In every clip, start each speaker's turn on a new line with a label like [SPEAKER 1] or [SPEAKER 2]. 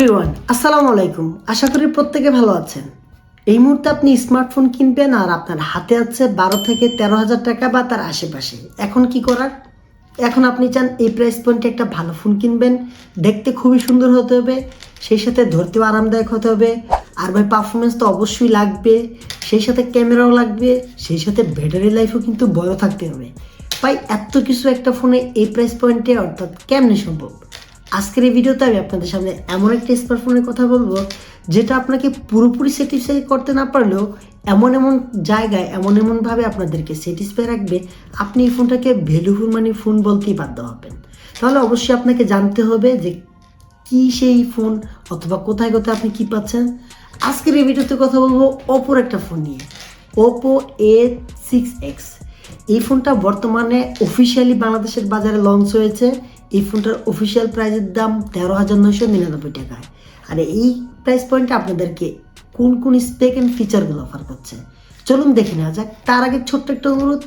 [SPEAKER 1] Everyone আসসালামু আলাইকুম। আশা করি প্রত্যেকে ভালো আছেন। এই মুহূর্তে আপনি স্মার্টফোন কিনবেন আর আপনার হাতে আছে বারো থেকে তেরো হাজার টাকা বা তার আশেপাশে। এখন কি করার? এখন আপনি চান এই প্রাইস পয়েন্টে একটা ভালো ফোন কিনবেন, দেখতে খুবই সুন্দর হতে হবে, সেই সাথে ধরতেও আরামদায়ক হতে হবে। আর ভাই পারফরমেন্স তো অবশ্যই লাগবে, সেই সাথে ক্যামেরাও লাগবে, সেই সাথে ব্যাটারি লাইফও কিন্তু বড় থাকতে হবে। ভাই, এত কিছু একটা ফোনে এই প্রাইস পয়েন্টে অর্থাৎ কেমনে সম্ভব? আজকের এই ভিডিওতে আমি আপনাদের সামনে এমন একটা স্মার্টফোনের কথা বলব, যেটা আপনাকে পুরোপুরি স্যাটিসফাই করতে না পারলেও এমন এমন জায়গায় এমন এমনভাবে আপনাদেরকে স্যাটিসফাই রাখবে, আপনি এই ফোনটাকে ভ্যালুফুল মানে ফোন বলতেই বাধ্য হবেন। তাহলে অবশ্যই আপনাকে জানতে হবে যে কি সেই ফোন অথবা কোথায় কোথায় আপনি কি পাচ্ছেন। আজকের এই ভিডিওতে কথা বলব ওপোর একটা ফোন নিয়ে। ওপো এ সিক্স এক্স এই ফোনটা বর্তমানে অফিসিয়ালি বাংলাদেশের বাজারে লঞ্চ হয়েছে। এই ফোনটার অফিসিয়াল প্রাইসের দাম তেরো হাজার নয়শো নিরানব্বই টাকায়। আর এই প্রাইস পয়েন্টে আপনাদেরকে কোন কোন স্পেক অ্যান্ড ফিচারগুলো অফার করছে? চলুন দেখে নেওয়া যাক। তার আগে ছোট্ট একটা অনুরোধ,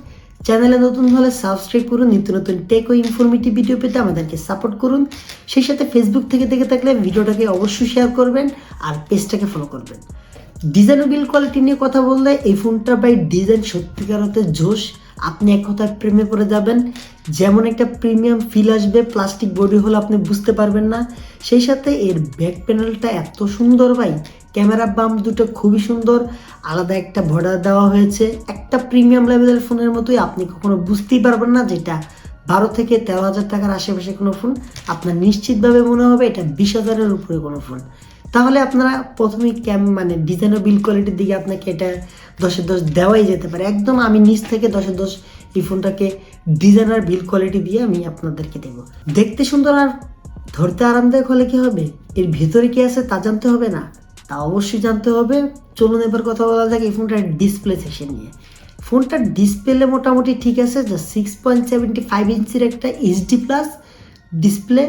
[SPEAKER 1] চ্যানেলে নতুন হলে সাবস্ক্রাইব করুন, নিত্য নতুন টেক ও ইনফরমেটিভ ভিডিও পেতে আমাদেরকে সাপোর্ট করুন। সেই সাথে ফেসবুক থেকে দেখে থাকলে ভিডিওটাকে অবশ্যই শেয়ার করবেন আর পেজটাকে ফলো করবেন। ডিজাইন ও বিল কোয়ালিটি নিয়ে কথা বললে এই ফোনটা বাই ডিজাইন সত্যিকার হতে জোশ। আপনি এক কথায় প্রেমে পড়ে যাবেন। যেমন একটা প্রিমিয়াম ফিল আসবে প্লাস্টিক বডি হলে আপনি বুঝতে পারবেন না। সেই সাথে এর ব্যাক প্যানেলটা এত সুন্দর ভাই, ক্যামেরা বাম দুটো খুবই সুন্দর। আলাদা একটা বর্ডার দেওয়া হয়েছে। একটা প্রিমিয়াম লেভেলের ফোনের মতোই আপনি কখনো বুঝতেই পারবেন না যেটা বারো থেকে তেরো হাজার টাকার আশেপাশে কোনো ফোন আপনার নিশ্চিতভাবে মনে হবে এটা বিশ হাজারের উপরে কোনো ফোন তাহলে আপনারা প্রথমেই ক্যাম মানে ডিজাইন ও বিল কোয়ালিটির দিকে আপনাকে এটা দশে দশ দেওয়াই যেতে পারে। একদম আমি নিচ থেকে দশে দশ এই ফোনটাকে ডিজাইন আর বিল কোয়ালিটি দিয়ে আমি আপনাদেরকে দেবো। দেখতে সুন্দর আর ধরতে আরামদায়ক হলে কি হবে? এর ভেতরে কি আছে তা জানতে হবে না? তা অবশ্যই জানতে হবে। চলুন এবার কথা বলা যাক এই ফোনটার ডিসপ্লে সেকশন নিয়ে। ফোনটার ডিসপ্লে মোটামুটি ঠিক আছে যা সিক্স পয়েন্ট সেভেন্টি ফাইভ ইঞ্চির একটা এইচডি প্লাস ডিসপ্লে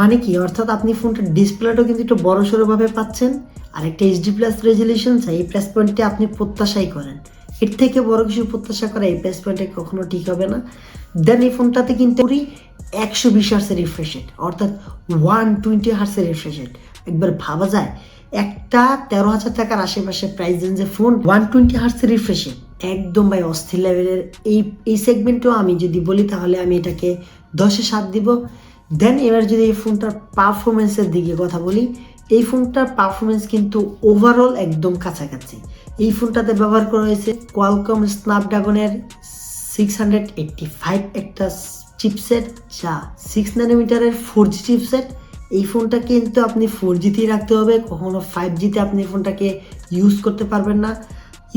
[SPEAKER 1] মানে কি? অর্থাৎ আপনি ফোনটার ডিসপ্লেটাও কিন্তু একটু বড় সড়োভাবে পাচ্ছেন। আর একটা এইচডি প্লাস রেজলিউশন চাই এই প্রাইস পয়েন্টে আপনি প্রত্যাশাই করেন। এর থেকে বড় কিছু প্রত্যাশা করা এই প্রাইস পয়েন্টে কখনো ঠিক হবে না। দেন এই ফোনটাতে কিন্তু একশো বিশ হার্সের রিফ্রেশ অর্থাৎ ওয়ান টোয়েন্টি হার্সের রিফ্রেশ একবার ভাবা যায়, একটা তেরো হাজার টাকার আশেপাশে প্রাইস রেঞ্জে ফোন ওয়ান টোয়েন্টি হার্সের রিফ্রেশ একদম ভাই, অস্থির লেভেলের এই এই সেগমেন্টও আমি যদি বলি, তাহলে আমি এটাকে দশে সাত দিব। দেন এবার যদি এই ফোনটার পারফরমেন্সের দিকে কথা বলি, এই ফোনটার পারফরমেন্স কিন্তু ওভারঅল একদম কাছাকাছি। এই ফোনটাতে ব্যবহার করা হয়েছে কোয়ালকম স্ন্যাপড্রাগনের সিক্স হান্ড্রেড এইটটি ফাইভ একটা চিপসেট যা সিক্স ন্যানোমিটারের ফোর জি চিপসেট এই ফোনটা কিন্তু আপনি ফোর জিতেই রাখতে হবে, কখনো ফাইভ জিতে আপনি ফোনটাকে ইউজ করতে পারবেন না।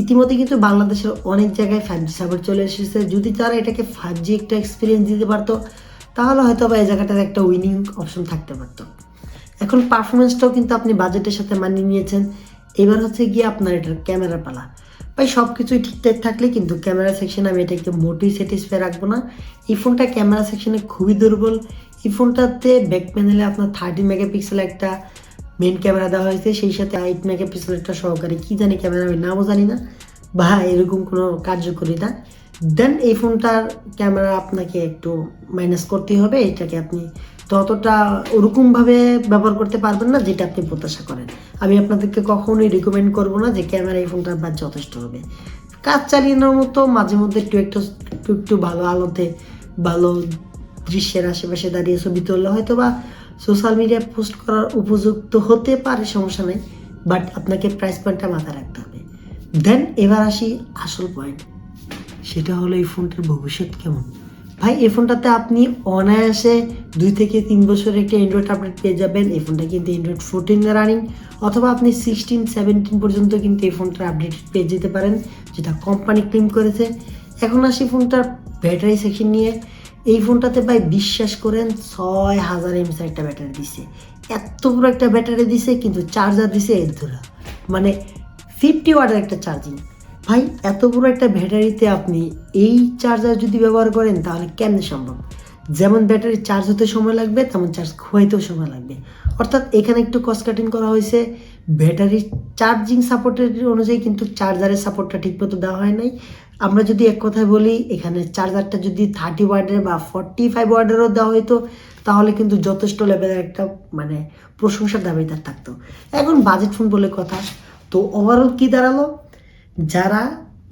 [SPEAKER 1] ইতিমধ্যে কিন্তু বাংলাদেশের অনেক জায়গায় ফাইভ জি সার্ভার চলে এসেছে। যদি তারা এটাকে ফাইভ জি একটা এক্সপিরিয়েন্স দিতে পারতো তাহলে হয়তো বা এই জায়গাটার একটা উইনিং অপশন থাকতে পারতো। এখন পারফরমেন্সটাও কিন্তু আপনি বাজেটের সাথে মানিয়ে নিয়েছেন। এবার হচ্ছে গিয়ে আপনার এটার ক্যামেরা পালা। ভাই সব কিছুই ঠিকঠাক থাকলে কিন্তু ক্যামেরা সেকশনে আমি এটাকে মোটেই স্যাটিসফাই রাখব না। এই ফোনটা ক্যামেরা সেকশনে খুবই দুর্বল। এই ফোনটাতে ব্যাক প্যানেলে আপনার থার্টি মেগাপিক্সেল একটা মেন ক্যামেরা দেওয়া হয়েছে। সেই সাথে এইট মেগাপিক্সেল একটা সহকারী কী জানি ক্যামেরা আমি নামও জানি না। বা এরকম কোনো কার্যকরিতা দেন এই ফোনটার ক্যামেরা আপনাকে একটু মাইনাস করতে হবে। এটাকে আপনি ততটা ওরকমভাবে ব্যবহার করতে পারবেন না, যেটা আপনি প্রত্যাশা করেন। আমি আপনাদেরকে কখনোই রিকমেন্ড করব না যে ক্যামেরা এই ফোনটার বাদ যথেষ্ট হবে। কাজ চালিয়ে মতো মাঝে মধ্যে একটু একটু একটু একটু ভালো আলোতে, ভালো দৃশ্যের আশেপাশে দাঁড়িয়ে ছবি তুললে হয়তো বা সোশ্যাল মিডিয়া পোস্ট করার উপযুক্ত হতে পারে, সমস্যা নেই। বাট আপনাকে প্রাইস পয়েন্টটা মাথায় রাখতে হবে। দেন এবার আসি আসল পয়েন্ট সেটা হলো এই ফোনটার ভবিষ্যৎ কেমন? ভাই, এই ফোনটাতে আপনি অনায়াসে দুই থেকে তিন বছরের একটা অ্যান্ড্রয়েড আপডেট পেয়ে যাবেন। এই ফোনটা কিন্তু অ্যান্ড্রয়েড ফোরটিন রানিং অথবা আপনি সিক্সটিন সেভেন্টিন পর্যন্ত কিন্তু এই ফোনটার আপডেট পেয়ে যেতে পারেন, যেটা কোম্পানি ক্লেম করেছে। এখন আসি ফোনটার ব্যাটারি সেকশন নিয়ে। এই ফোনটাতে ভাই, বিশ্বাস করেন, ছয় হাজার এমসের একটা ব্যাটারি দিছে। এত বড় একটা ব্যাটারি দিছে, কিন্তু চার্জার দিছে এর ধরা মানে ফিফটি ওয়াটের একটা চার্জিং ভাই, এত বড় একটা ব্যাটারিতে আপনি এই চার্জার যদি ব্যবহার করেন, তাহলে কেমনে সম্ভব? যেমন ব্যাটারি চার্জ হতে সময় লাগবে, তেমন চার্জ খোয়াইতেও সময় লাগবে। অর্থাৎ এখানে একটু কস্ট কাটিং করা হয়েছে। ব্যাটারি চার্জিং সাপোর্টের অনুযায়ী কিন্তু চার্জারের সাপোর্টটা ঠিকমতো দেওয়া হয় নাই। আমরা যদি এক কথায় বলি, এখানে চার্জারটা যদি থার্টি ওয়ার্ডের বা ফর্টি ফাইভ ওয়ার্ডেরও দেওয়া হতো তাহলে কিন্তু যথেষ্ট লেভেলের একটা মানে প্রশংসার দাবিদার থাকতো। এখন বাজেট ফোন বলে কথা। তো ওভারঅল কি দাঁড়াল? যারা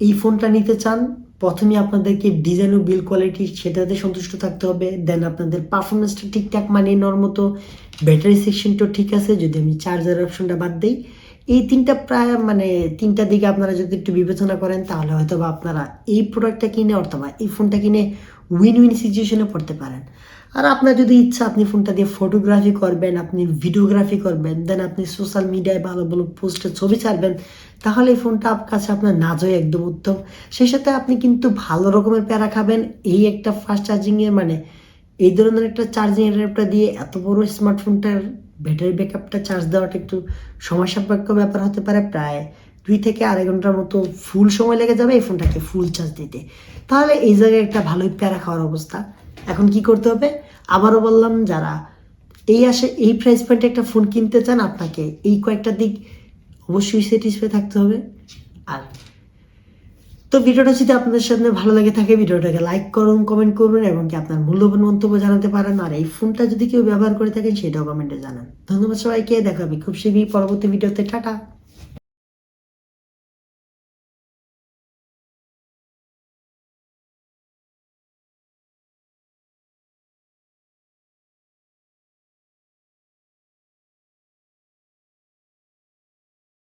[SPEAKER 1] এই ফোনটা নিতে চান প্রথমে আপনাদেরকে ডিজাইন ও বিল কোয়ালিটি সেটাতে সন্তুষ্ট থাকতে হবে। দেন আপনাদের পারফরমেন্সটা ঠিকঠাক মানিয়ে নেওয়ার মতো ব্যাটারি সেকশনটা ঠিক আছে। যদি আমি চার্জার অপশনটা বাদ দিই। এই তিনটা প্রায় মানে তিনটা দিকে আপনারা যদি একটু বিবেচনা করেন, তাহলে হয়তো আপনারা এই প্রোডাক্টটা কিনে অথবা এই ফোনটা কিনে উইন উইন সিচুয়েশনে পড়তে পারেন। আর আপনার যদি ইচ্ছা, আপনি ফোনটা দিয়ে ফটোগ্রাফি করবেন, আপনি ভিডিওগ্রাফি করবেন দেন আপনি সোশ্যাল মিডিয়ায় ভালো ভালো পোস্টে ছবি ছাড়বেন, তাহলে এই ফোনটা আপনার কাছে আপনার নাজয় একদম উত্তম। সেই সাথে আপনি কিন্তু ভালো রকমের প্যারা খাবেন। এই একটা ফাস্ট চার্জিংয়ের মানে এই ধরনের একটা চার্জিং অ্যাডাপ্টার দিয়ে এত বড় স্মার্টফোনটার ব্যাটারি ব্যাকআপটা চার্জ দেওয়াটা একটু সময় সাপেক্ষ ব্যাপার হতে পারে। প্রায় দুই থেকে আড়াই ঘণ্টার মতো ফুল সময় লেগে যাবে এই ফোনটাকে ফুল চার্জ দিতে। তাহলে এই জায়গায় একটা ভালোই প্যারা খাওয়ার অবস্থা। এখন কি করতে হবে? আবারও বললাম, যারা এই আসে, এই প্রাইস পয়েন্টে একটা ফোন কিনতে চান, আপনাকে এই কয়েকটা দিক অবশ্যই স্যাটিসফাই থাকতে হবে। আর তো ভিডিওটা যদি আপনাদের সাথে ভালো লাগে থাকে, ভিডিওটাকে লাইক করুন কমেন্ট করুন, এবং কি আপনার মূল্যবান মন্তব্য জানাতে পারেন। আর এই ফোনটা যদি কেউ ব্যবহার করে থাকেন, সেটাও কমেন্টে জানান। ধন্যবাদ সবাইকে দেখাবে খুব শীঘ্রই পরবর্তী ভিডিওতে। টাটা!